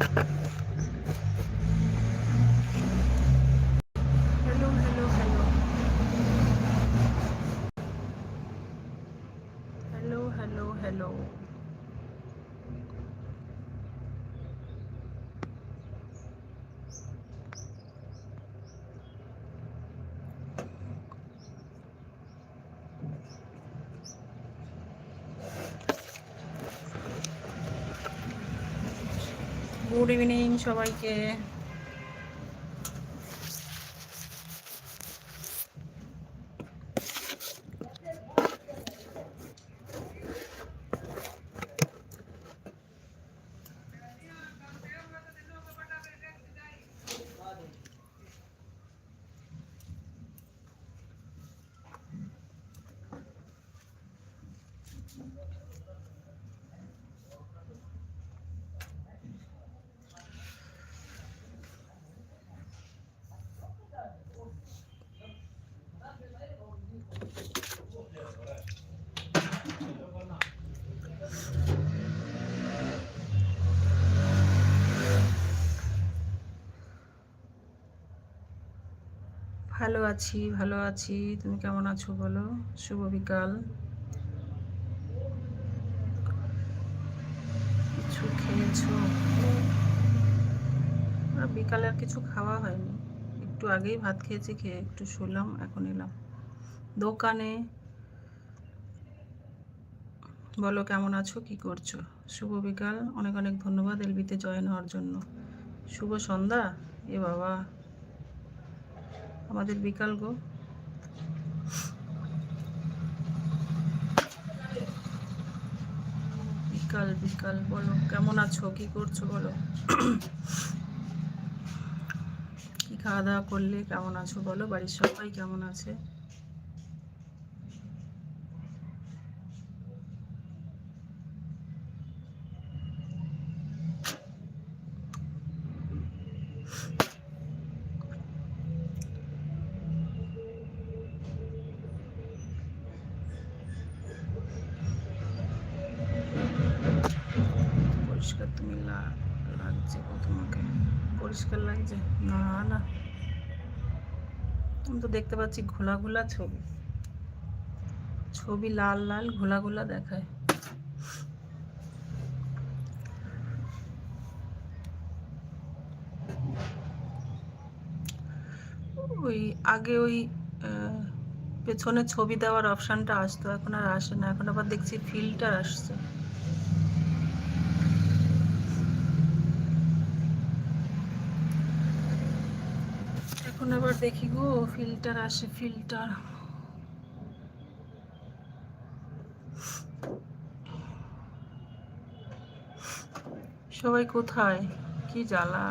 you. Good evening সবাইকে। ভালো আছি ভালো আছি। তুমি কেমন আছো বলো? শুভ বিকাল। কিছু খেয়েছো? বিকালে আর কিছু খাওয়া হয়নি। একটু আগেই ভাত খেয়েছি, খেয়ে একটু শুলাম, এখন এলাম। দোকানে। বলো, কেমন আছো? কি করছ? শুভ বিকাল। অনেক অনেক ধন্যবাদ এলবিতে জয়েন হওয়ার জন্য। শুভ সন্ধ্যা। এ বাবা। আমাদের বিকাল গো। বিকাল বিকাল, বলো, কেমন আছো? কি করছ বলো? কি খাওয়া দাওয়া করলে? কেমন আছো বলো? বাড়ির সবাই কেমন আছে পরিষ্কার তুমি লা- লাগছে গো তোমাকে লাগছে না না। আমি তো দেখতে পাচ্ছি ঘোলা ঘোলা ছবি। ছবি লাল লাল ঘোলা ঘোলা দেখায়। ওই আগে ওই পেছনে ছবি দেওয়ার অপশনটা আসতো, এখন আর আসে না। এখন আবার দেখছি ফিল্টার আসছে। এখন আবার দেখি গো ফিল্টার আসে ফিল্টার সবাই কোথায়? কি জ্বালা?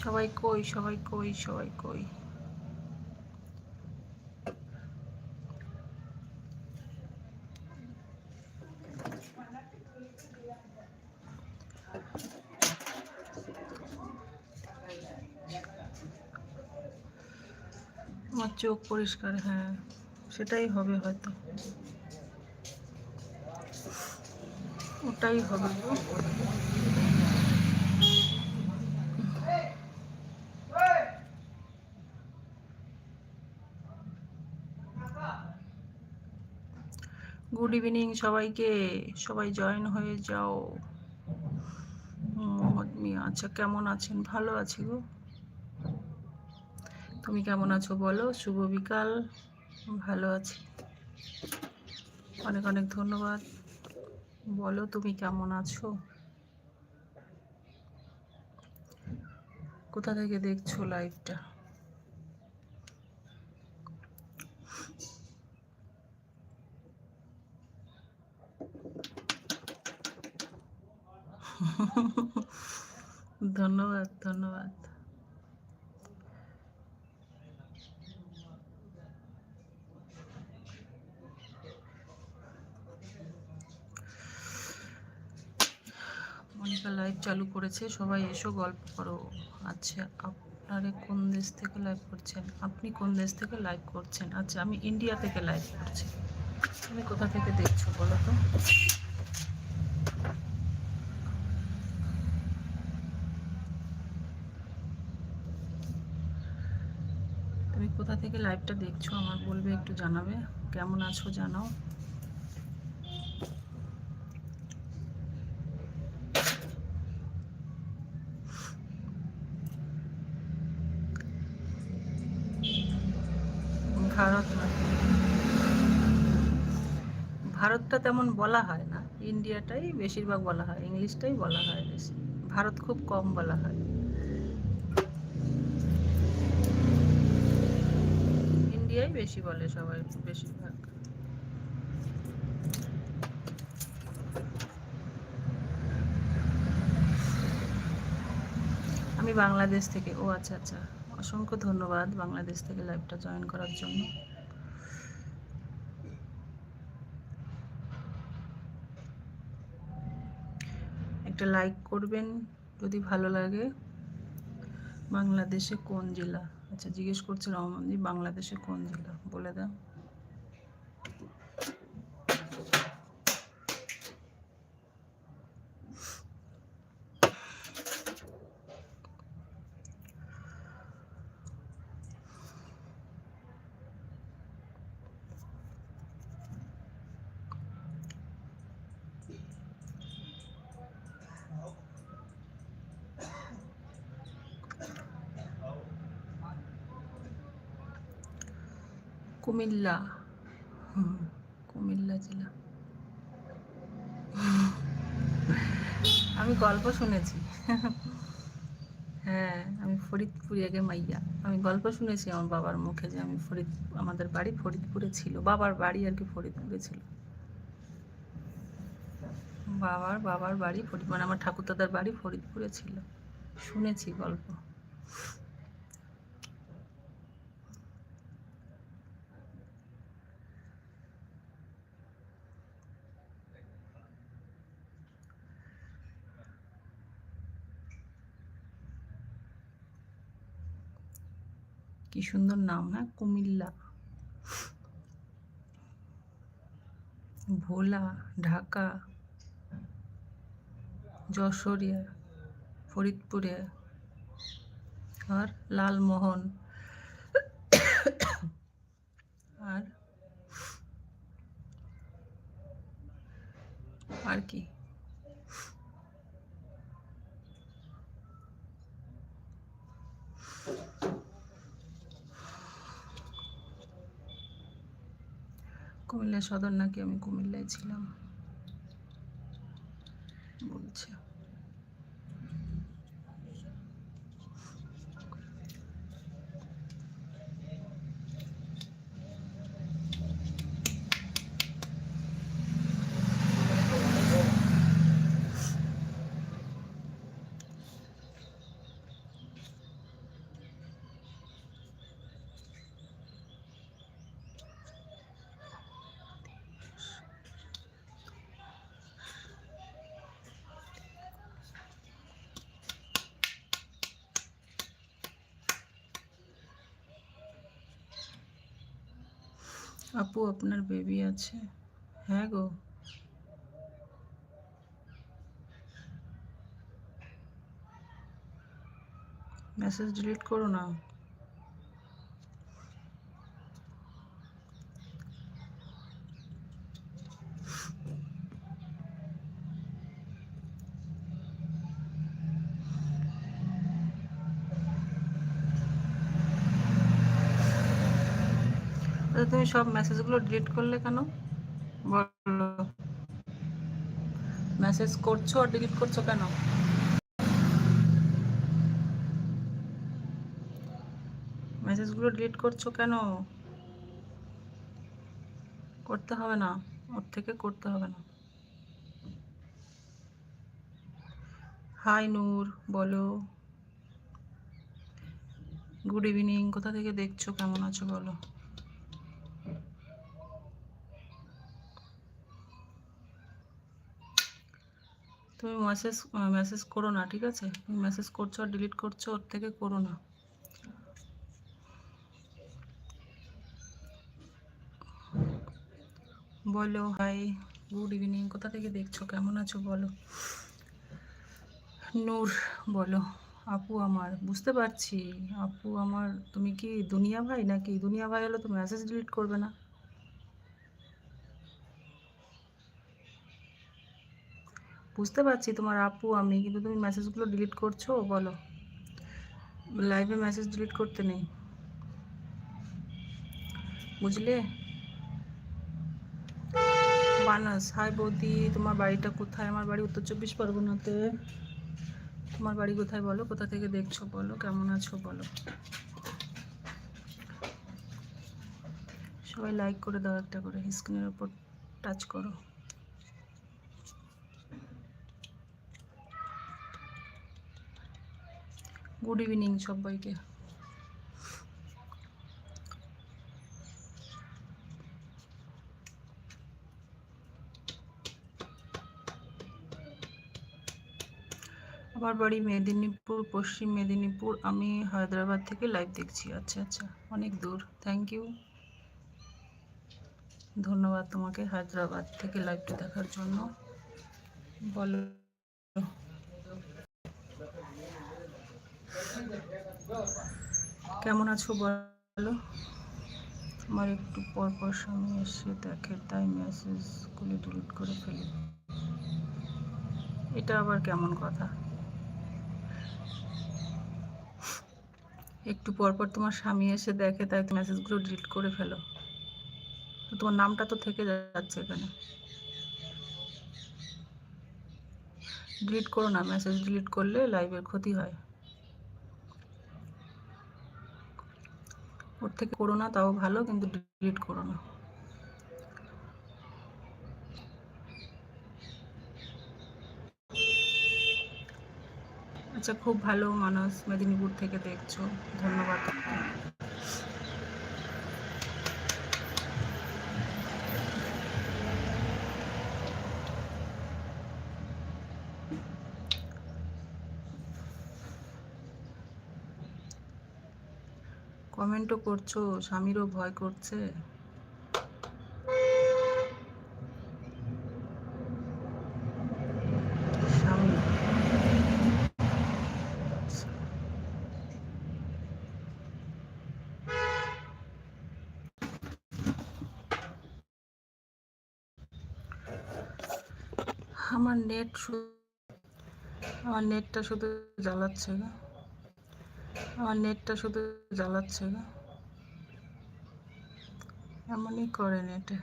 সবাই কই সবাই কই সবাই কই আমার চোখ পরিষ্কার হ্যাঁ সেটাই হবে হয়তো। ওটাই হবে। গুড ইভিনিং সবাইকে। সবাই জয়েন হয়ে যাও। আচ্ছা কেমন আছেন? ভালো আছি গো। তুমি কেমন আছো বলো? শুভ বিকাল। ভালো আছি। অনেক অনেক ধন্যবাদ। বলো তুমি কেমন আছো? কোথা থেকে দেখছ লাইভটা ধন্যবাদ ধন্যবাদ। আজকাল লাইভ চালু করেছে। সবাই এসো, গল্প করো। আচ্ছা আপনারে কোন দেশ থেকে লাইভ করছেন? আপনি কোন দেশ থেকে লাইভ করছেন? আচ্ছা আমি ইন্ডিয়া থেকে লাইভ করছি। তুমি কোথা থেকে দেখছ বলো তো? তুমি কোথা থেকে লাইভটা দেখছ? আমার বলবে, একটু জানাবে। কেমন আছো জানাও। তেমন বলা হয় না। ইন্ডিয়াটাই বেশিরভাগ বলা হয়, ইংলিশটাই বলা হয় বেশি। ভারত খুব কম বলা হয়। ইন্ডিয়াই বেশি বলে সবাই, বেশিরভাগ। আমি বাংলাদেশ থেকে, ও আচ্ছা আচ্ছা। অসংখ্য ধন্যবাদ বাংলাদেশ থেকে লাইভটা জয়েন করার জন্য। একটা লাইক করবেন যদি ভালো লাগে। বাংলাদেশে কোন জেলা? আচ্ছা জিজ্ঞেস করছে রহমানজি, বাংলাদেশে কোন জেলা? বলে দাও। কুমিল্লা। কুমিল্লা জেলা। আমি গল্প শুনেছি। হ্যাঁ আমি ফরিদপুরি আগে মাইয়া। আমি গল্প শুনেছি আমার বাবার মুখে যে আমি ফরিদ, আমাদের বাড়ি ফরিদপুরে ছিল। বাবার বাড়ি আর কি ফরিদপুরে ছিল। বাবার বাবার বাড়ি ফরিদ মানে আমার ঠাকুরদাদার বাড়ি ফরিদপুরে ছিল। শুনেছি গল্প। কি সুন্দর নাম হ্যাঁ? কুমিল্লা। ভোলা ঢাকা। যশোরিয়া ফরিদপুরে। আর লালমোহন। আর? আর কি? কুমিল্লা সদর নাকি আমি কুমিল্লায় ছিলাম? বলছে। আপু আপনার বেবি আছে। হ্যাঁ গো। মেসেজ ডিলিট করো না। আচ্ছা, তুমি সব মেসেজগুলো ডিলিট করলে কেন? বলো। মেসেজ করছ আর ডিলিট করছ কেন? মেসেজগুলো ডিলিট করছ কেন? করতে হবে না। ওর থেকে করতে হবে না। হাই নূর বলো। গুড ইভিনিং কোথা থেকে দেখছ? কেমন আছো বলো। তুমি মেসেজ মেসেজ করো না, ঠিক আছে? তুমি মেসেজ করছ আর ডিলিট করছ, ওর থেকে করো না। বলো হাই গুড ইভিনিং কোথা থেকে দেখছ? কেমন আছো বলো? নূর, বলো, আপু আমার, বুঝতে পারছি। আপু আমার, তুমি কি দুনিয়া ভাই নাকি? দুনিয়া ভাই হলে তো মেসেজ ডিলিট করবে না। বুঝতে পারছি তোমার আপু, আমি, কিন্তু তুমি মেসেজগুলো ডিলিট করছ, বলো। লাইভে মেসেজ ডিলিট করতে নেই। বুঝলে? বানাস, হাই বৌদি, তোমার বাড়িটা কোথায়? আমার বাড়ি উত্তর চব্বিশ পরগনাতে। তোমার বাড়ি কোথায় বলো? কোথা থেকে দেখছ বলো? কেমন আছো বলো? সবাই লাইক করে দাও একটা করে স্ক্রিনের উপর টাচ করো। গুড ইভিনিং সবাইকে। আমার বাড়ি মেদিনীপুর, পশ্চিম মেদিনীপুর। আমি হায়দ্রাবাদ থেকে লাইভ দেখছি। আচ্ছা আচ্ছা অনেক দূর। থ্যাংক ইউ ধন্যবাদ তোমাকে হায়দ্রাবাদ থেকে লাইভটা দেখার জন্য। বলো। কেমন আছো বলো? আমার একটু পর পর স্বামী এসে দেখে, তাই মেসেজগুলি ডিলিট করে ফেলি। এটা আবার কেমন কথা? একটু পর পর তোমার স্বামী এসে দেখে, তাই মেসেজগুলো ডিলিট করে ফেলো। তোমার নামটা তো থেকে যাচ্ছে এখানে। ডিলিট করো না মেসেজ ডিলিট করলে লাইভের ক্ষতি হয়। ওর থেকে করো না, তাও ভালো, কিন্তু ডিলিট করো না। আচ্ছা খুব ভালো মানুষ মেদিনীপুর থেকে দেখছ, ধন্যবাদ। কমেন্টও করছ? স্বামীরও ভয় করছে? আমার নেট আমার নেটটা শুধু জ্বালাচ্ছে গো। আমার নেটটা শুধু জ্বালাচ্ছে গো। এমনই করে নেটে।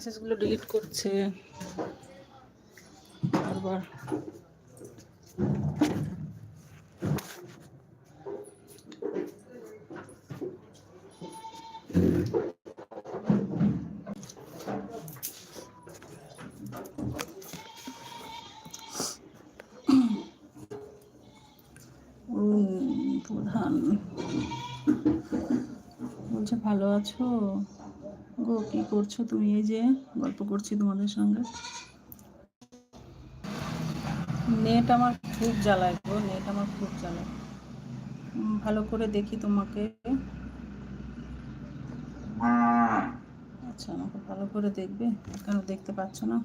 মেসেজগুলো ডিলিট করছে। বারবার। প্রধান। বলছে ভালো আছো? গো কি করছ তুমি? এই যে গল্প করছি তোমাদের সঙ্গে। নেট আমার খুব জ্বালায় গো, নেট আমার খুব জ্বালায়। ভালো করে দেখি তোমাকে। আচ্ছা আমাকে ভালো করে দেখবে। কেন দেখতে পাচ্ছ না?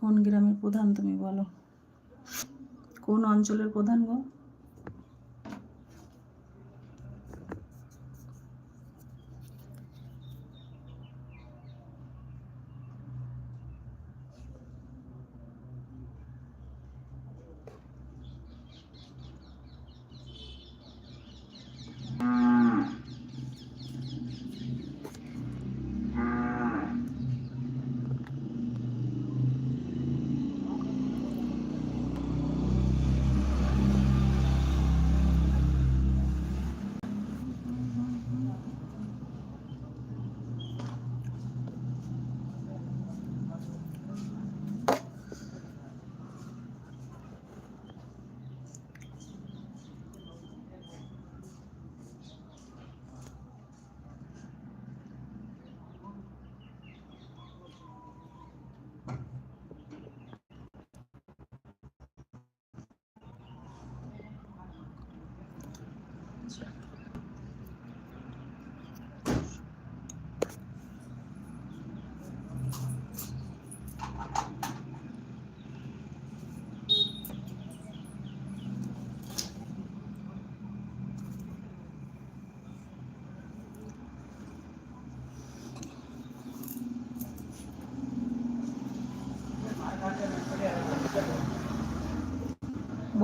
কোন গ্রামের প্রধান তুমি বলো? কোন অঞ্চলের প্রধান গো?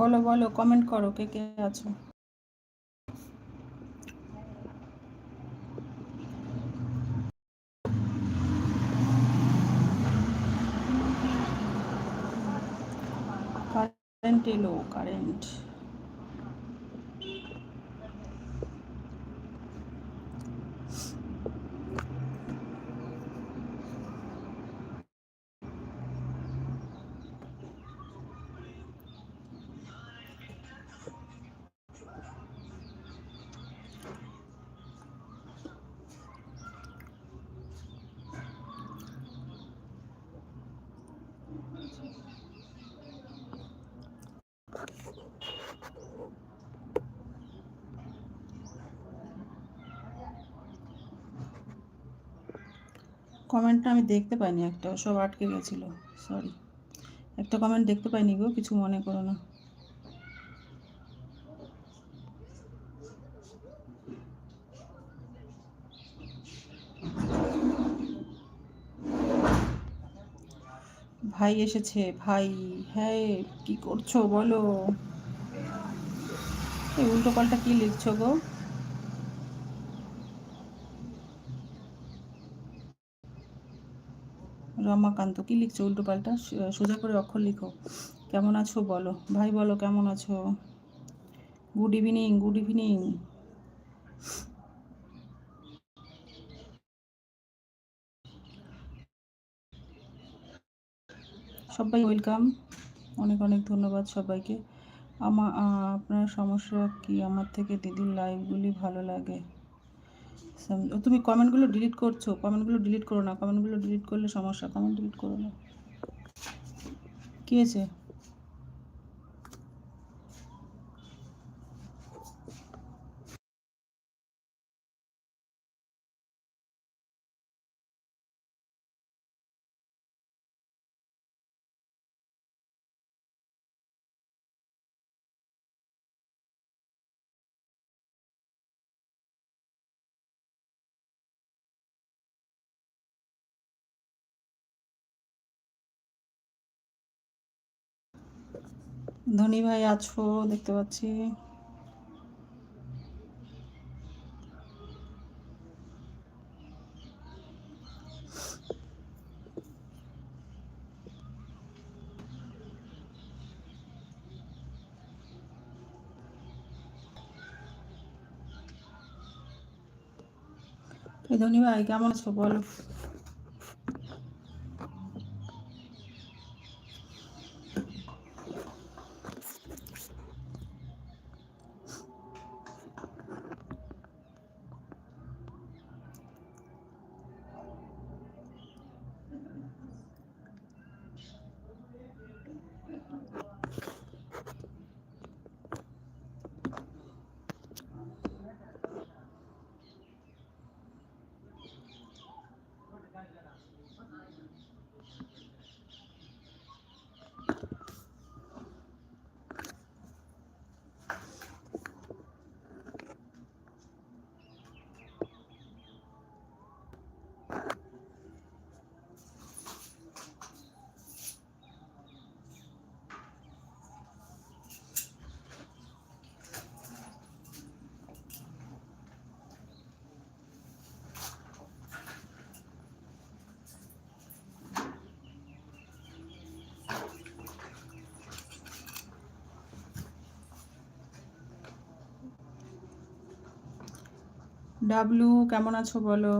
বলো বলো কমেন্ট করো কে কে আছো। কারেন্ট এলো কারেন্ট কমেন্টটা আমি দেখতে পাইনি, একটা সব আটকে গেছিল সরি একটা কমেন্ট দেখতে পাইনি গো, কিছু মনে করো না। ভাই এসেছে, ভাই হ্যাঁ কি করছ বলো? এই উল্টো পাল্টা কি লিখছো গো? রমাকান্ত কি লিখছো? উল্টো পাল্টা সোজা করে অক্ষর লিখো। কেমন আছো বলো? ভাই বলো, কেমন আছো? গুড ইভিনিং গুড ইভিনিং সবাই ওয়েলকাম অনেক অনেক ধন্যবাদ সবাইকে। আমার আপনার সমস্যা কি? আমার থেকে দিদির লাইভগুলি ভালো লাগে। তুমি কমেন্টগুলো ডিলিট করছ, কমেন্টগুলো ডিলিট করো না, কমেন্টগুলো ডিলিট করলে সমস্যা, কমেন্ট ডিলিট করো না। কী হয়েছে? ধনী ভাই আছো দেখতে পাচ্ছি। ধনী ভাই কেমন আছো বলো? ডাবলু কেমন আছো বলো?